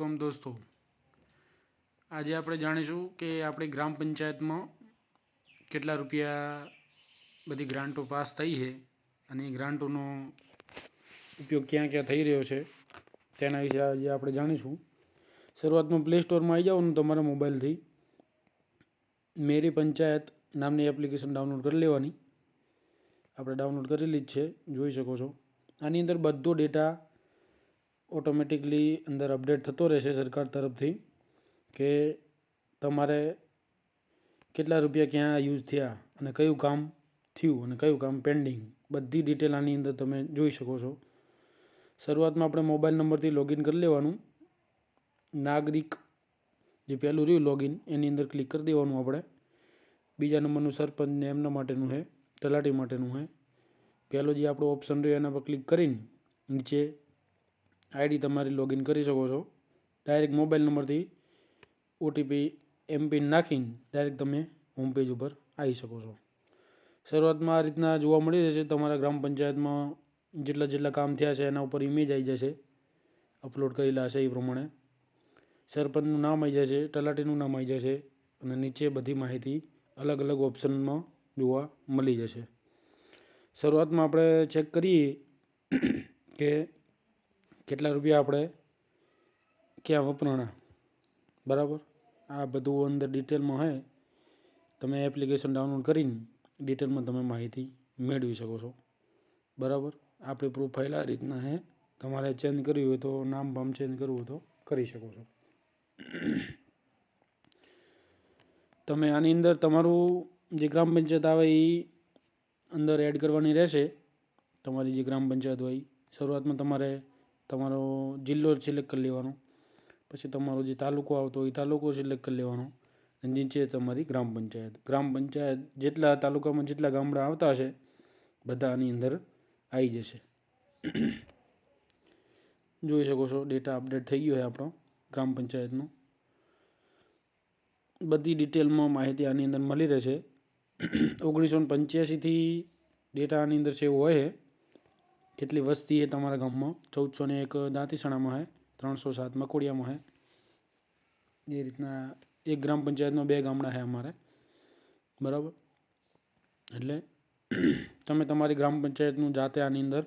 કમ દોસ્તો. આજે આપણે જાણીશું કે આપણી ગ્રામ પંચાયતમાં કેટલા રૂપિયા બધી ગ્રાન્ટો પાસ થઈ છે અને એ ગ્રાન્ટોનો ઉપયોગ ક્યાં ક્યાં થઈ રહ્યો છે તેના વિશે આજે આપણે જાણીશું. શરૂઆતમાં પ્લે સ્ટોરમાં આવી જવાનું તમારા મોબાઈલથી. મેરી પંચાયત નામની એપ્લિકેશન ડાઉનલોડ કરી લેવાની. આપણે ડાઉનલોડ કરેલી જ છે, જોઈ શકો છો. આની અંદર બધો ડેટા ઓટોમેટિકલી અંદર અપડેટ થતો રહેશે સરકાર તરફથી કે તમારે કેટલા રૂપિયા ક્યાં યુઝ થયા અને કયું કામ થયું અને કયું કામ પેન્ડિંગ બધી ડિટેલ આની અંદર તમે જોઈ શકો છો. શરૂઆતમાં આપણે મોબાઈલ નંબરથી લોગિન કરી લેવાનું. નાગરિક જે પહેલું રહ્યું લોગિન એની અંદર ક્લિક કરી દેવાનું આપણે. બીજા નંબરનું સરપંચને એમના માટેનું છે, તલાટી માટેનું છે. પહેલો જે આપણો ઓપ્શન રહ્યો એના પર ક્લિક કરીને નીચે આઈડી તમારી લોગિન કરી શકો છો. ડાયરેક્ટ મોબાઈલ નંબરથી ઓટીપી એમપિન નાખીને ડાયરેક્ટ તમે હોમ પેજ ઉપર આવી શકો છો. શરૂઆતમાં આ રીતના જોવા મળી રહેશે. તમારા ગ્રામ પંચાયતમાં જેટલા જેટલા કામ થયા છે, એના ઉપર ઇમેજ આવી જશે. અપલોડ કરેલા હશે એ પ્રમાણે. સરપંચનું નામ આવી જશે, તલાટીનું નામ આવી જશે અને નીચે બધી માહિતી અલગ અલગ ઓપ્શનમાં જોવા મળી જશે. શરૂઆતમાં આપણે ચેક કરીએ કે કેટલા રૂપિયા આપણે ક્યાં વપરાણા? બરાબર? આ બધું અંદર ડિટેલમાં હોય તમે એપ્લિકેશન ડાઉનલોડ કરીને ડિટેલમાં તમે માહિતી મેળવી શકો છો. બરાબર? આપણી પ્રોફાઇલ આ રીતના હે. તમારે ચેન્જ કરવી હોય તો નામ બામ ચેન્જ કરવું હોય તો કરી શકો છો. તમે આની અંદર તમારું જે ગ્રામ પંચાયત આવે એ અંદર એડ કરવાની રહેશે. તમારી જે ગ્રામ પંચાયત હોય, શરૂઆતમાં તમારે તમારો જિલ્લો સિલેક્ટ કરી લેવાનો. પછી તમારો જે તાલુકો આવતો હોય એ તાલુકો સિલેક્ટ કરી લેવાનો. નીચે તમારી ગ્રામ પંચાયત. ગ્રામ પંચાયત જેટલા તાલુકામાં જેટલા ગામડા આવતા હશે બધા આની અંદર આવી જશે. જોઈ શકો છો ડેટા અપડેટ થઈ ગયો છે આપણો ગ્રામ પંચાયતનો. બધી ડિટેલમાં માહિતી આની અંદર મળી રહેશે. ઓગણીસો પંચ્યાસીથી ડેટા આની અંદર સેવ હોય છે. કેટલી વસ્તી છે તમારા ગામમાં? ચૌદસો ને એક દાંતીસણામાં છે ત્રણસો સાત મકોડિયામાં છે એ રીતના એક ગ્રામ પંચાયતમાં બે ગામડા છે અમારે. બરાબર? એટલે તમે તમારી ગ્રામ પંચાયતનું જાતે આની અંદર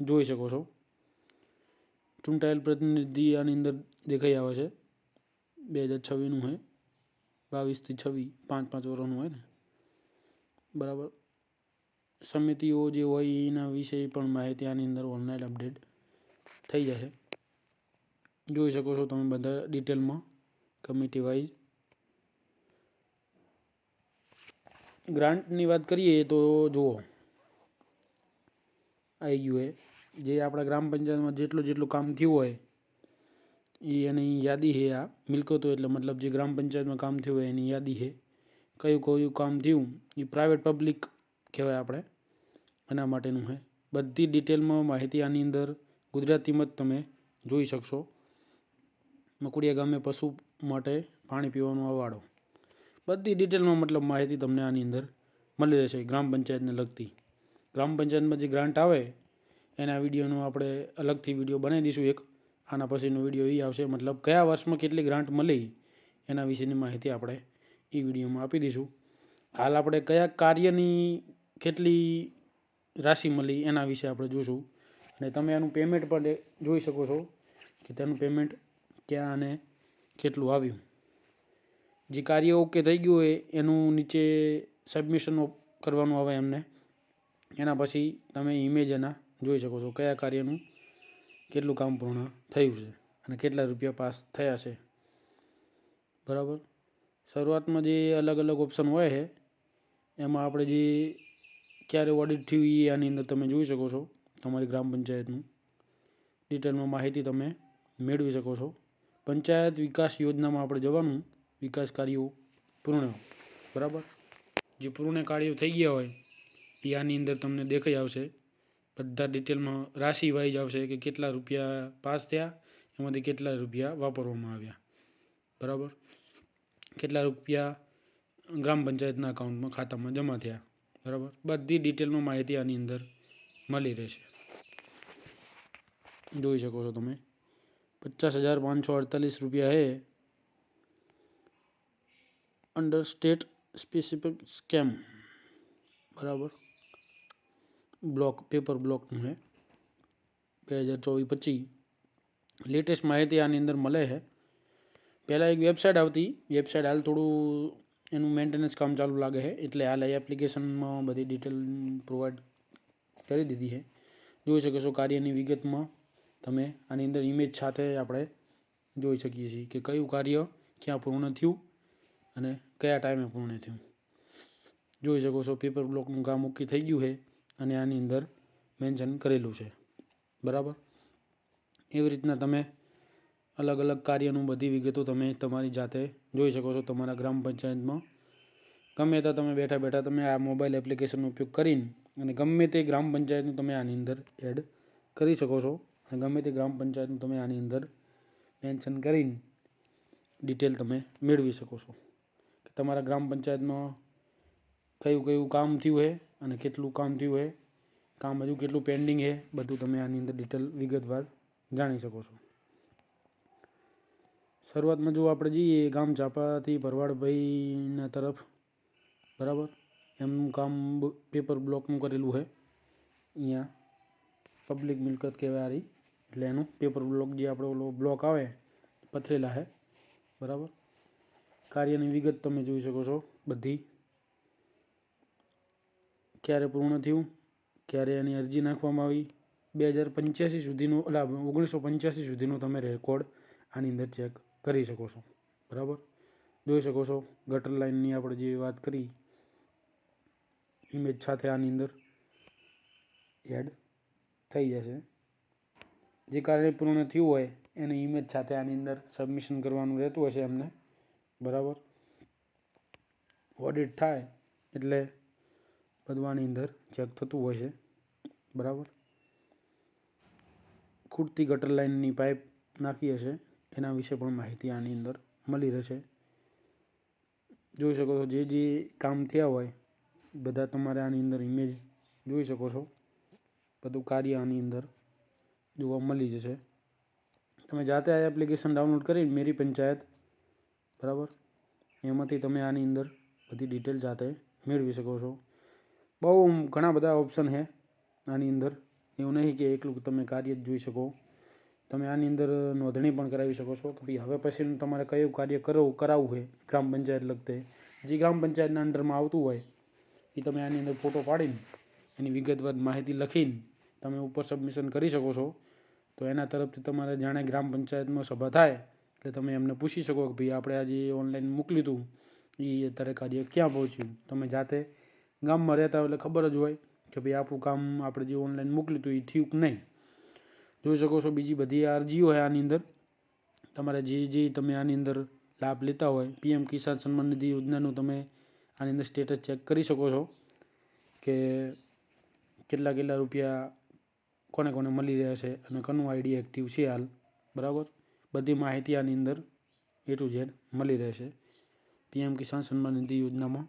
જોઈ શકો છો. ચૂંટાયેલ પ્રતિનિધિ આની અંદર દેખાઈ આવે છે. બે હજાર છવ્વીસનું છે બાવીસથી છવ્વીસ, પાંચ પાંચ વર્ષનું હોય ને. બરાબર? સમિતિઓ જે હોય એના વિશે પણ માહિતી આની અંદર ઓનલાઈન અપડેટ થઈ જશે. જોઈ શકો છો તમે બધા ડિટેલમાં કમિટી વાઇઝ ગ્રાન્ટની વાત કરીએ તો જુઓ. આવી ગયું એ. જે આપણા ગ્રામ પંચાયતમાં જેટલું જેટલું કામ થયું હોય, એ એની યાદી છે આ. મિલકતો એટલે મતલબ જે ગ્રામ પંચાયતમાં કામ થયું હોય એની યાદી છે. કયું કયું કામ થયું, એ પ્રાઇવેટ પબ્લિક કહેવાય આપણે. એના માટેનું છે બધી ડિટેલમાં માહિતી આની અંદર ગુજરાતીમાં જ તમે જોઈ શકશો. મકુડિયા ગામે પશુ માટે પાણી પીવાનો અવાડો. બધી ડિટેલમાં મતલબ માહિતી તમને આની અંદર મળી રહેશે ગ્રામ પંચાયતને લગતી. ગ્રામ પંચાયતમાં જે ગ્રાન્ટ આવે, એના વિડીયોનો આપણે અલગથી વીડિયો બનાવી દઈશું એક. આના પછીનો વીડિયો એ આવશે. મતલબ કયા વર્ષમાં કેટલી ગ્રાન્ટ મળી, એના વિશેની માહિતી આપણે એ વિડીયોમાં આપી દઈશું. હાલ આપણે કયા કાર્યની કેટલી રાશિ મળી એના વિશે આપણે જોઈશું અને તમે એનું પેમેન્ટ પણ જોઈ શકો છો કે તેનું પેમેન્ટ ક્યાં અને કેટલું આવ્યું. જે કાર્ય ઓકે થઈ ગયું હોય એનું નીચે સબમિશન કરવાનું આવે એમને. એના પછી તમે ઇમેજ એના જોઈ શકો છો કયા કાર્યનું કેટલું કામ પૂર્ણ થયું છે અને કેટલા રૂપિયા પાસ થયા છે. બરાબર? શરૂઆતમાં જે અલગ અલગ ઓપ્શન હોય છે, એમાં આપણે જે ક્યારે ઓડિટ થયું એ આની અંદર તમે જોઈ શકો છો, તમારી ગ્રામ પંચાયતનું. ડિટેલમાં માહિતી તમે મેળવી શકો છો. પંચાયત વિકાસ યોજનામાં આપણે જવાનું, વિકાસ કાર્યો પૂર્ણ. બરાબર? જે પૂર્ણ કાર્યો થઈ ગયા હોય એ આની અંદર તમને દેખાઈ આવશે. બધા ડિટેલમાં રાશિ વાઇઝ આવશે કે કેટલા રૂપિયા પાસ થયા, એમાંથી કેટલા રૂપિયા વાપરવામાં આવ્યા. બરાબર? કેટલા રૂપિયા ગ્રામ પંચાયતના અકાઉન્ટમાં ખાતામાં જમા થયા. बराबर बड़ी डिटेल में महती आंदर मिली रहे जी सको ते पचास हज़ार पाँच सौ अड़तालीस रुपया है अंडर स्टेट स्पेसिफिक स्केम बराबर ब्लॉक पेपर ब्लॉक में है हज़ार चौबीस पच्चीस लेटेस्ट महती आंदर मिले है पहला एक वेबसाइट आती वेबसाइट हाल थोड़ू એનું મેન્ટેનન્સ કામ ચાલુ લાગે છે. એટલે હાલ એ એપ્લિકેશનમાં બધી ડિટેલ પ્રોવાઈડ કરી દીધી છે. જોઈ શકો છો કાર્યની વિગતમાં તમે. આની અંદર ઇમેજ સાથે આપણે જોઈ શકીએ છીએ કે કયું કાર્ય ક્યાં પૂર્ણ થયું અને કયા ટાઈમે પૂર્ણ થયું. જોઈ શકો છો પેપર બ્લોકનું કામ ઓકે થઈ ગયું છે અને આની અંદર મેન્શન કરેલું છે. બરાબર? એવી રીતના તમે અલગ અલગ કાર્યનું બધી વિગતો તમે તમારી જાતે જોઈ શકો છો તમારા ગ્રામ પંચાયતમાં. ગમે ત્યાં તમે બેઠા બેઠા તમે આ મોબાઈલ એપ્લિકેશનનો ઉપયોગ કરીને અને ગમે તે ગ્રામ પંચાયતનું તમે આની અંદર એડ કરી શકો છો અને ગમે તે ગ્રામ પંચાયતનું તમે આની અંદર મેન્શન કરીને ડિટેલ તમે મેળવી શકો છો કે તમારા ગ્રામ પંચાયતમાં કયું કયું કામ થયું છે અને કેટલું કામ થયું છે કામ હજુ કેટલું પેન્ડિંગ છે બધું તમે આની અંદર ડિટેલ વિગતવાર જાણી શકો છો. શરૂઆતમાં જો આપણે જઈએ ગામ ચાપાથી ભરવાડભાઈના તરફ, બરાબર? એમનું કામ પેપર બ્લોકનું કરેલું છે અહીંયા પબ્લિક મિલકત કહેવાય આરી એટલે એનું પેપર બ્લોક જે આપણો ઓલો બ્લોક આવે, પથરેલા છે બરાબર? કાર્યની વિગત તમે જોઈ શકો છો બધી. ક્યારે પૂર્ણ થયું? ક્યારે એની અરજી નાખવામાં આવી? બે હજાર પંચ્યાસી સુધીનો એટલે ઓગણીસો પંચ્યાસી સુધીનો તમે રેકોર્ડ આની અંદર ચેક કરી શકો છો. બરાબર? જોઈ શકો છો, ગટર લાઇનની આપણે જે વાત કરી ઇમેજ સાથે આની અંદર એડ થઈ જશે. જે કાર્ય પૂર્ણ થયું હોય, એની ઇમેજ સાથે આની અંદર સબમિશન કરવાનું રહેતું હશે એમને. બરાબર? ઓડિટ થાય, એટલે બધું અંદર ચેક થતું હોય છે બરાબર? ખૂટતી ગટર લાઇનની પાઇપ નાખી હશે. એના વિશે પણ માહિતી આની અંદર મળી રહેશે. જોઈ શકો છો, જે જે કામ થયા હોય, બધા તમારે આની અંદર ઇમેજ જોઈ શકો છો. બધું કાર્ય આની અંદર જોવા મળી જશે. તમે જાતે આ એપ્લિકેશન ડાઉનલોડ કરી મેરી પંચાયત, બરાબર? એમાંથી તમે આની અંદર બધી ડિટેલ જાતે મેળવી શકો છો. બહુ ઘણા બધા ઓપ્શન છે આની અંદર. એવું નહીં કે એકલું તમે કાર્ય જ જોઈ શકો. તમે આની અંદર નોંધણી પણ કરાવી શકો છો કે ભાઈ હવે પછીનું તમારે કયું કાર્ય કરવું કરાવવું હોય ગ્રામ પંચાયત લગતે. જે ગ્રામ પંચાયતના અંડરમાં આવતું હોય, એ તમે આની અંદર ફોટો પાડીને, એની વિગતવાર માહિતી લખીને તમે ઉપર સબમિશન કરી શકો છો. તો એના તરફથી તમારે જાણે ગ્રામ પંચાયતમાં સભા થાય, એટલે તમે એમને પૂછી શકો કે ભાઈ આપણે આજે ઓનલાઈન મોકલ્યું હતું એ અત્યારે કાર્ય ક્યાં પહોંચ્યું? તમે જાતે ગામમાં રહેતા એટલે ખબર જ હોય કે ભાઈ આપણું કામ આપણે જે ઓનલાઈન મોકલ્યું હતું એ થયું કે નહીં? જોઈ શકો છો બીજી બધી અરજીઓ હોય આની અંદર. તમારે જે જે તમે આની અંદર લાભ લેતા હોય, પીએમ કિસાન સન્માન નિધિ યોજનાનું તમે આની અંદર સ્ટેટસ ચેક કરી શકો છો કે કેટલા કેટલા રૂપિયા કોને કોને મળી રહ્યા છે અને કનું આઈડી એક્ટિવ છે હાલ, બરાબર? બધી માહિતી આની અંદર એ ટુ ઝેડ મળી રહેશે. પીએમ કિસાન સન્માન નિધિ યોજનામાં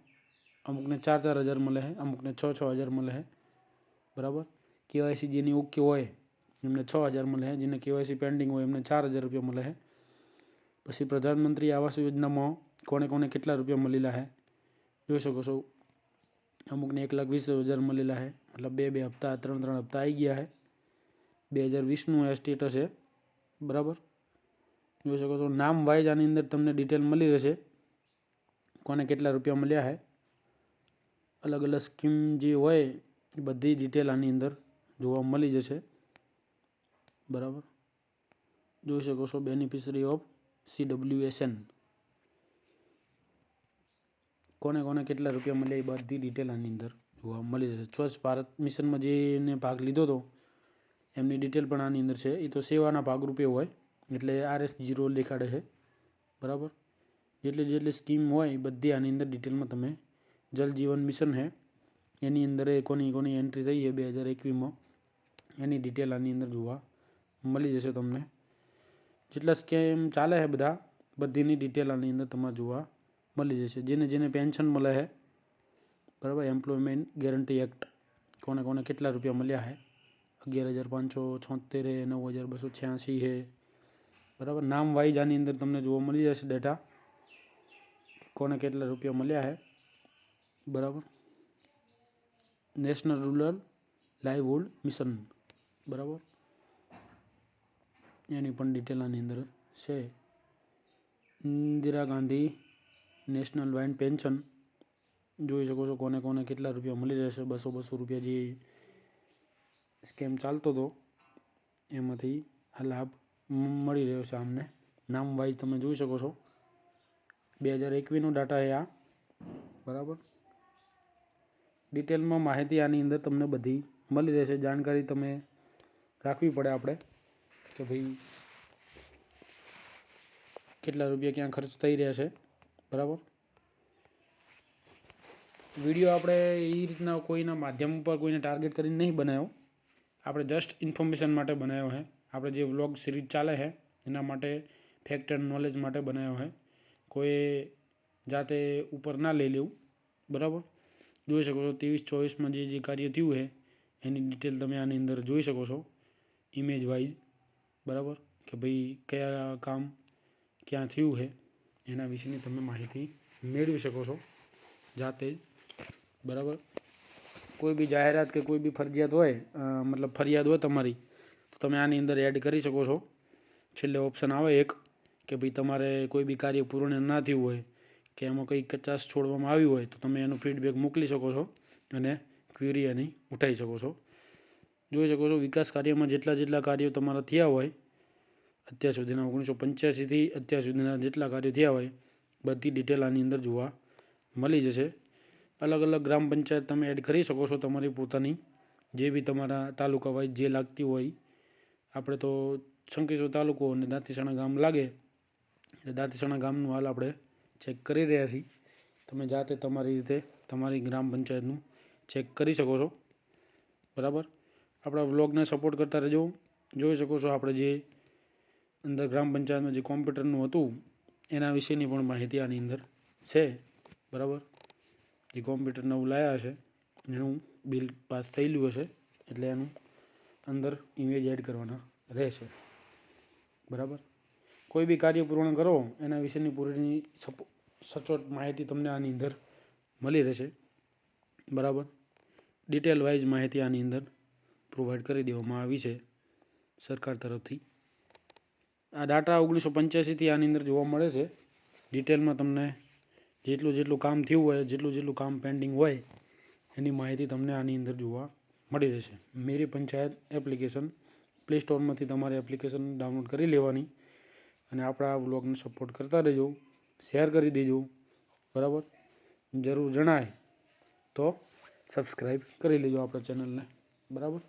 અમુકને ચાર ચાર હજાર મળે છે, અમુકને છ છ હજાર મળે છે, બરાબર? કેવાયસી જેની ઓકે હોય એમને છ હજાર મળે છે, જેને કેવાયસી પેન્ડિંગ હોય એમને ચાર હજાર રૂપિયા મળે છે. પછી પ્રધાનમંત્રી આવાસ યોજનામાં કોને કોને કેટલા રૂપિયા મળેલા છે? જોઈ શકો છો. અમુકને એક લાખ વીસ હજાર મળેલા છે. મતલબ બે બે હપ્તા, ત્રણ ત્રણ હપ્તા આવી ગયા છે. બે હજાર વીસનું એ સ્ટેટસ છે. બરાબર? જોઈ શકો છો. નામ વાઇઝ આની અંદર તમને ડિટેલ મળી રહેશે. કોને કેટલા રૂપિયા મળ્યા છે. અલગ અલગ સ્કીમ જે હોય એ બધી ડિટેલ આની અંદર જોવા મળી જશે. બરાબર? જોઈ શકો છો beneficiary of CWSN S N કોને કોને કેટલા રૂપિયા મળ્યા એ બધી ડિટેલ આની અંદર જોવા મળી જશે. સ્વચ્છ ભારત મિશનમાં જેને ભાગ લીધો હતો, એમની ડિટેલ પણ આની અંદર છે. એ તો સેવાના ભાગરૂપે હોય, એટલે આર એસ જીરો દેખાડે છે. બરાબર? જેટલી જેટલી સ્કીમ હોય, એ બધી આની અંદર ડિટેલમાં તમે જલ જીવન મિશન છે, એની અંદર કોની કોની એન્ટ્રી થઈ છે બે હજાર એકવીસમાં એની ડિટેલ આની અંદર જોવા મળી જશે તમને. જેટલા સ્કેમ ચાલે છે બધા, બધીની ડિટેલ આની અંદર તમારે જોવા મળી જશે. જેને જેને પેન્શન મળે છે, બરાબર એમ્પ્લોયમેન્ટ ગેરંટી એક્ટ કોને કોને કેટલા રૂપિયા મળ્યા છે? અગિયાર હજાર પાંચસો છોતેર છે નવ હજાર બસો છ્યાસી છે બરાબર, નામ વાઇઝ આની અંદર તમને જોવા મળી જશે ડેટા કોને કેટલા રૂપિયા મળ્યા છે, બરાબર. નેશનલ રૂરલ લાઇવહુડ મિશન બરાબર. એની પણ ડિટેલ આની અંદર છે. ઇન્દિરા ગાંધી નેશનલ વાઇન પેન્શન. જોઈ શકો છો કોને કોને કેટલા રૂપિયા મળી રહેશે. બસો બસો રૂપિયા જે સ્કેમ ચાલતો હતો, એમાંથી આ લાભ મળી રહ્યો છે આમને. નામ વાઇઝ તમે જોઈ શકો છો. બે હજાર એકવીસનો ડાટા એ આ. બરાબર? ડિટેલમાં માહિતી આની અંદર તમને બધી મળી રહેશે. જાણકારી તમે રાખવી પડે આપણે. કે ભાઈ કેટલા રૂપિયા ક્યાં ખર્ચ થઈ રહ્યા છે? બરાબર? વીડિયો આપણે એ રીતના કોઈના માધ્યમ ઉપર કોઈને ટાર્ગેટ કરીને નહીં બનાવ્યો. આપણે જસ્ટ ઇન્ફોર્મેશન માટે બનાવ્યો છે. આપણે જે વ્લોગ સિરીઝ ચાલે છે, એના માટે ફેક્ટ એન્ડ નોલેજ માટે બનાવ્યો છે. કોઈ જાતે ઉપર ના લઈ લેવું. બરાબર? જોઈ શકો છો, ત્રેવીસ ચોવીસમાં જે જે કાર્ય થયું છે, એની ડિટેલ તમે આની અંદર જોઈ શકો છો ઇમેજ વાઇઝ બરાબર? કે ભાઈ કયા કામ ક્યાં થયું છે એના વિશેની તમે માહિતી મેળવી શકો છો જાતે જ. બરાબર? કોઈ બી જાહેરાત કે કોઈ બી ફરજિયાત હોય મતલબ ફરિયાદ હોય તમારી, તો તમે આની અંદર એડ કરી શકો છો. છેલ્લે ઓપ્શન આવે એક, કે ભાઈ તમારે કોઈ બી કાર્ય પૂર્ણ ના થયું હોય, કે એમાં કંઈ કચાશ છોડવામાં આવી હોય, તો તમે એનો ફીડબેક મોકલી શકો છો અને ક્વેરી એની ઉઠાવી શકો છો. જોઈ શકો છો, વિકાસ કાર્યમાં જેટલા જેટલા કાર્યો તમારા થયા હોય, અત્યાર સુધીના ઓગણીસો પંચ્યાસીથી અત્યાર સુધીના જેટલા કાર્યો થયા હોય, બધી ડિટેલ આની અંદર જોવા મળી જશે. અલગ અલગ ગ્રામ પંચાયત તમે એડ કરી શકો છો તમારી પોતાની, જે બી તમારા તાલુકા વાઇઝ જે લાગતી હોય. આપણે તો શંકેશ્વર તાલુકો અને દાંતીસણા ગામ લાગે, એટલે દાંતીસણા ગામનું હાલ આપણે ચેક કરી રહ્યા છીએ. તમે જાતે તમારી રીતે તમારી ગ્રામ પંચાયતનું ચેક કરી શકો છો. બરાબર? આપણા વ્લોગને સપોર્ટ કરતા રહેજો. જોઈ શકો છો આપણે જે અંદર ગ્રામ પંચાયતમાં જે કોમ્પ્યુટરનું હતું, એના વિશેની પણ માહિતી આની અંદર છે. બરાબર? જે કોમ્પ્યુટર નવું લાવ્યા છે એનું બિલ પાસ થયેલું હશે, એટલે એનું અંદર ઇમેજ એડ કરવાના રહેશે. બરાબર? કોઈ બી કાર્ય પૂર્ણ કરો, એના વિશેની પૂરી સચોટ માહિતી તમને આની અંદર મળી રહેશે. બરાબર? ડિટેલ વાઇઝ માહિતી આની અંદર પ્રોવાઈડ કરી દેવામાં આવી છે સરકાર તરફથી. આ ડાટા ઓગણીસો પંચ્યાસીથી આની અંદર જોવા મળે છે. ડિટેલમાં તમને જેટલું જેટલું કામ થયું હોય, જેટલું જેટલું કામ પેન્ડિંગ હોય, એની માહિતી તમને આની અંદર જોવા મળી રહેશે. મેરી પંચાયત એપ્લિકેશન, પ્લે સ્ટોરમાંથી તમારે એપ્લિકેશન ડાઉનલોડ કરી લેવાની અને આપણા આ વ્લોગને સપોર્ટ કરતા રહેજો, શેર કરી દેજો, બરાબર? જરૂર જણાય તો સબસ્ક્રાઈબ કરી લેજો આપણા ચેનલને, બરાબર?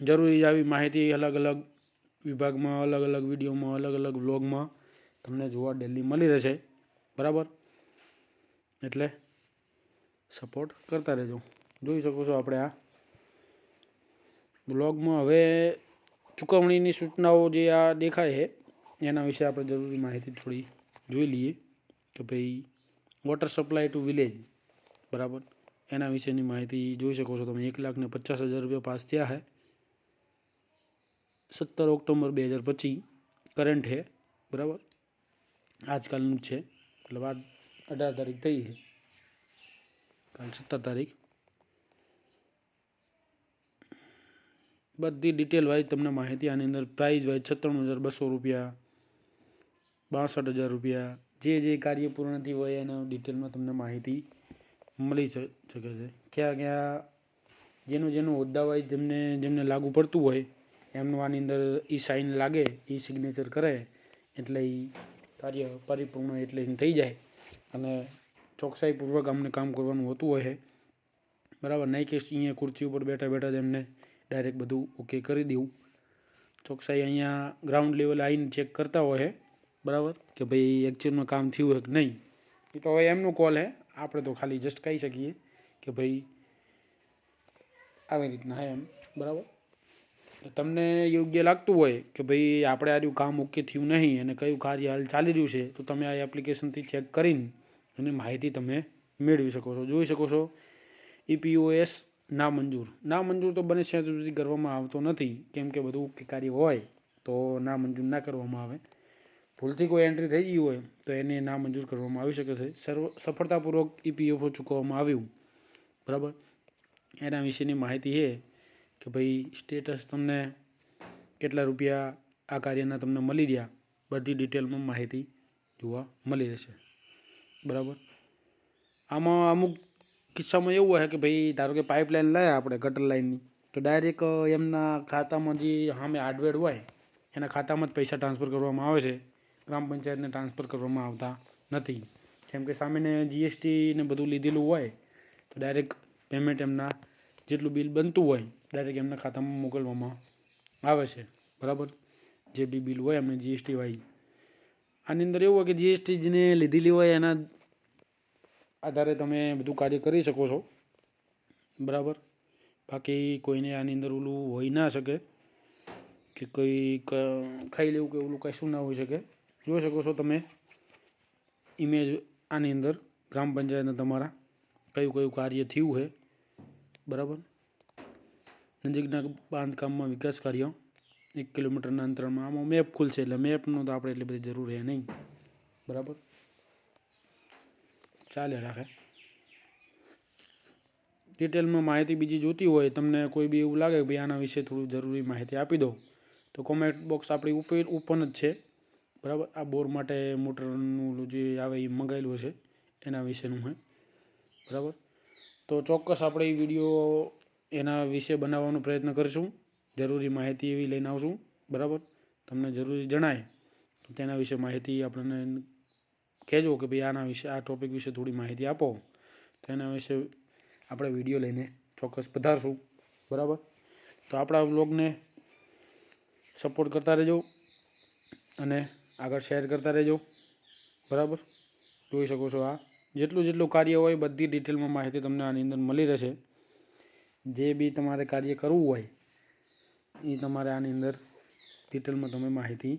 જરૂરી આવી માહિતી અલગ અલગ વિભાગમાં, અલગ અલગ વિડીયોમાં, અલગ અલગ વ્લોગમાં તમને જોવા ડેલી મળી રહેશે. બરાબર? એટલે સપોર્ટ કરતા રહેજો. જોઈ શકો છો આપણે આ બ્લોગમાં હવે ચૂકવણીની સૂચનાઓ જે આ દેખાય છે, એના વિશે આપણે જરૂરી માહિતી થોડી જોઈ લઈએ કે ભાઈ વોટર સપ્લાય ટુ વિલેજ બરાબર? એના વિશેની માહિતી જોઈ શકો છો તમે. એક લાખ ને પચાસ હજાર રૂપિયા પાસ થયા છે. સત્તર ઓક્ટોબર બે હજાર પચીસ કરંટ છે, બરાબર? આજકાલનું છે એટલે વાત અઢાર તારીખ થઈ છે. કાલ સત્તર તારીખ. બધી ડિટેલ વાઇઝ તમને માહિતી આની અંદર પ્રાઇઝ વાઇઝ છત્તાણું હજાર બસો રૂપિયા, બાસઠ હજાર રૂપિયા, જે જે કાર્ય પૂર્ણ થયું હોય એના ડિટેલમાં તમને માહિતી મળી શકે છે. ક્યાં ક્યાં, જેનું જેનું હોદ્દા વાઇઝ જેમને જેમને લાગુ પડતું હોય એમનું આની અંદર એ સાઇન લાગે એ સિગ્નેચર કરે, એટલે એ કાર્ય પરિપૂર્ણ એટલે થઈ જાય. અને ચોકસાઈપૂર્વક અમને કામ કરવાનું હોતું હોય બરાબર? નહીં કે અહીંયા ખુરશી ઉપર બેઠા બેઠા જ એમને ડાયરેક્ટ બધું ઓકે કરી દેવું. ચોકસાઈ અહીંયા ગ્રાઉન્ડ લેવલે આવીને ચેક કરતા હોય બરાબર? કે ભાઈ એકચ્યુઅલમાં કામ થયું હોય કે નહીં? એ તો હવે એમનો કોલ હે આપણે તો ખાલી જસ્ટ કહી શકીએ કે ભાઈ આવી રીતના હે એમ. બરાબર? તમને યોગ્ય લાગતું હોય કે ભાઈ આપણે આર્યું કામ ઓકે થયું નહીં અને કયું કાર્ય હાલ ચાલી રહ્યું છે, તો તમે આ એપ્લિકેશનથી ચેક કરીને એની માહિતી તમે મેળવી શકો છો. જોઈ શકો છો ઈપીઓએસ ના મંજૂર. ના મંજૂર તો બને ત્યાં સુધી કરવામાં આવતો નથી. કેમ કે બધું ઓકે કાર્ય હોય તો ના મંજૂર ના કરવામાં આવે. ભૂલથી કોઈ એન્ટ્રી થઈ ગઈ હોય તો એને ના મંજૂર કરવામાં આવી શકે છે. સર્વ, સફળતાપૂર્વક ઈપીએફઓ ચૂકવવામાં આવ્યું. બરાબર? એના વિશેની માહિતી છે. કે ભાઈ સ્ટેટસ તમને કેટલા રૂપિયા આ કાર્યના તમને મળી રહ્યા, બધી ડિટેલમાં માહિતી જોવા મળી રહેશે. બરાબર? આમાં અમુક કિસ્સામાં એવું હોય કે ભાઈ ધારો કે પાઇપલાઇન લાયા આપણે ગટર લાઇનની તો ડાયરેક્ટ એમના ખાતામાં જે સામે હાર્ડવેર હોય, એના ખાતામાં જ પૈસા ટ્રાન્સફર કરવામાં આવે છે. ગ્રામ પંચાયતને ટ્રાન્સફર કરવામાં આવતા નથી. જેમ કે સામેને જીએસટી ને બધું લીધેલું હોય, તો ડાયરેક્ટ પેમેન્ટ એમના જેટલું બિલ બનતું હોય ડાયરેક્ટ એમના ખાતામાં મોકલવામાં આવે છે. બરાબર? જે બી બિલ હોય એમને જીએસટી વાય આની અંદર એવું હોય કે જીએસટી જેને લીધેલી હોય એના આધારે તમે બધું કાર્ય કરી શકો છો. બરાબર? બાકી કોઈને આની અંદર ઓલું હોઈ ના શકે કે કોઈ ખાઈ લેવું કે ઓલું કશું ના હોઈ શકે. જોઈ શકો છો તમે ઇમેજ આની અંદર ગ્રામ પંચાયતના તમારા કયું કયું કાર્ય થયું છે. બરાબર? નજીકના બાંધકામમાં વિકાસ કાર્ય એક કિલોમીટરના અંતરમાં આમાં મેપ ખુલશે એટલે મેપનો તો આપણે એટલી બધી જરૂર રહે નહીં. બરાબર? ચાલે રાખે. ડિટેલમાં માહિતી બીજી જોતી હોય, તમને કોઈ બી એવું લાગે કે ભાઈ આના વિશે થોડું જરૂરી માહિતી આપી દો તો કોમેન્ટ બોક્સ આપણી ઓપન જ છે. બરાબર? આ બોર માટે મોટરનું જે આવે એ મંગાવેલું છે એના વિશેનું છે બરાબર? તો ચોક્કસ આપણે એ વીડિયો એના વિશે બનાવવાનો પ્રયત્ન કરીશું. જરૂરી માહિતી એવી લઈને આવશું. બરાબર? તમને જરૂરી જણાય, તો તેના વિશે માહિતી આપણને કહેજો કે ભાઈ આના વિશે, આ ટોપિક વિશે થોડી માહિતી આપો. તો એના વિશે આપણે વીડિયો લઈને ચોક્કસ પધારશું. બરાબર? તો આપણા બ્લોગને સપોર્ટ કરતા રહેજો અને આગળ શેર કરતા રહેજો. બરાબર? જોઈ શકો છો આ. જેટલું જેટલું કાર્ય હોય, બધી ડિટેલમાં માહિતી તમને આની અંદર મળી રહેશે. જે બી તમારે કાર્ય કરવું હોય, એ તમારે આની અંદર ડિટેલમાં તમે માહિતી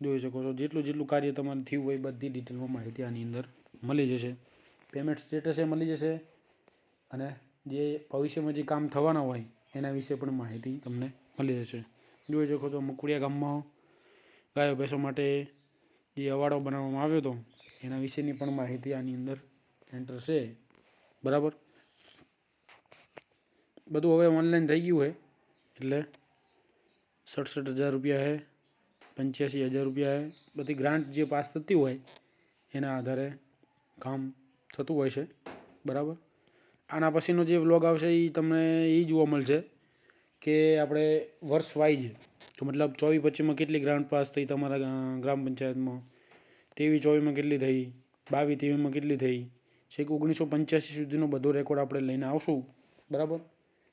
જોઈ શકો છો. જેટલું જેટલું કાર્ય તમારે થયું હોય બધી ડિટેલમાં માહિતી આની અંદર મળી જશે. પેમેન્ટ સ્ટેટસે મળી જશે અને જે ભવિષ્યમાં જે કામ થવાના હોય, એના વિશે પણ માહિતી તમને મળી જશે. જોઈ શકો છો, મુકુડિયા ગામમાં ગાયો ભેંસો માટે જે અવાડો બનાવવામાં આવ્યો હતો, એના વિશેની પણ માહિતી આની અંદર એન્ટર છે. બરાબર? બધું હવે ઓનલાઈન થઈ ગયું છે. એટલે સડસઠ હજાર રૂપિયા છે, પંચ્યાસી હજાર રૂપિયા છે. બધી ગ્રાન્ટ જે પાસ થતી હોય એના આધારે કામ થતું હોય છે. બરાબર? આના પછીનો જે વ્લોગ આવશે એ તમને એ જોવા મળશે કે આપણે વર્ષ વાઇઝ તો મતલબ ચોવીસ પચીસમાં કેટલી ગ્રાન્ટ પાસ થઈ તમારા ગ્રામ પંચાયતમાં? ત્રેવીસ ચોવીસમાં કેટલી થઈ? બાવીસ ત્રેવીસમાં કેટલી થઈ? છેક ઓગણીસો પંચ્યાસી સુધીનો બધો રેકોર્ડ આપણે લઈને આવશું. બરાબર?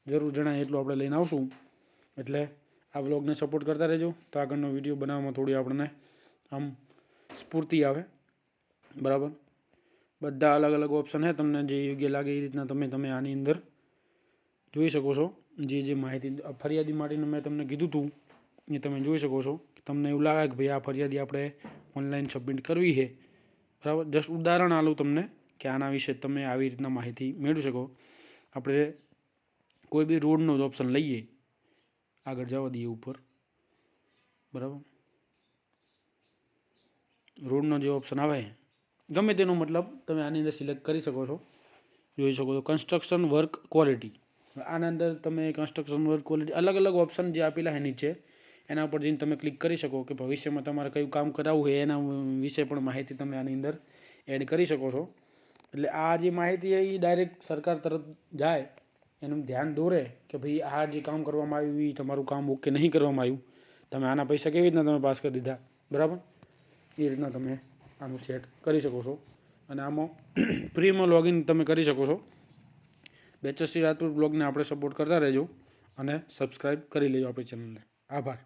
જરૂર જણાય એટલું આપણે લઈને આવશું. એટલે આ વ્લોગને સપોર્ટ કરતા રહેજો. તો આગળનો વીડિયો બનાવવામાં થોડી આપણને આમ સ્ફૂર્તિ આવે. બરાબર? બધા અલગ અલગ ઓપ્શન છે તમને જે યોગ્ય લાગે એ રીતના તમે તમે આની અંદર જોઈ શકો છો. જે જે માહિતી ફરિયાદી માટેનું મેં તમને કીધું હતું એ તમે જોઈ શકો છો. તમને એવું લાગે કે ભાઈ આ ફરિયાદી આપણે ઓનલાઈન સબમિટ કરવી છે. બરાબર? જસ્ટ ઉદાહરણ આલું તમને કે આના વિશે તમે આવી રીતના માહિતી મેળવી શકો. આપણે કોઈ બી રોડનો જ ઓપ્શન લઈએ, આગળ જવા દઈએ ઉપર. બરાબર? રોડનો જે ઓપ્શન આવે, ગમે તેનો મતલબ તમે આની અંદર સિલેક્ટ કરી શકો છો. જોઈ શકો છો કન્સ્ટ્રક્શન વર્ક ક્વોલિટી આના અંદર તમે કન્સ્ટ્રક્શન વર્ક ક્વોલિટી અલગ અલગ ઓપ્શન જે આપેલા છે નીચે એના ઉપર જઈને તમે ક્લિક કરી શકો કે ભવિષ્યમાં તમારે કયું કામ કરાવવું હોય એના વિશે પણ માહિતી તમે આની અંદર એડ કરી શકો છો. એટલે આ જે માહિતી એ ડાયરેક્ટ સરકાર તરફ જાય એનું ધ્યાન દોરે કે ભાઈ આ જે કામ કરવામાં આવ્યું એ તમારું કામ ઓકે નહીં કરવામાં આવ્યું. તમે આના પૈસા કેવી રીતના તમે પાસ કરી દીધા? બરાબર? એ રીતના તમે આનું સેટ કરી શકો છો. અને આમાં ફ્રીમાં લોગિન તમે કરી શકો છો. બેચસી રાજપૂત બ્લોગને આપણે સપોર્ટ કરતા રહેજો અને સબસ્ક્રાઈબ કરી લેજો આપણી ચેનલને આભાર.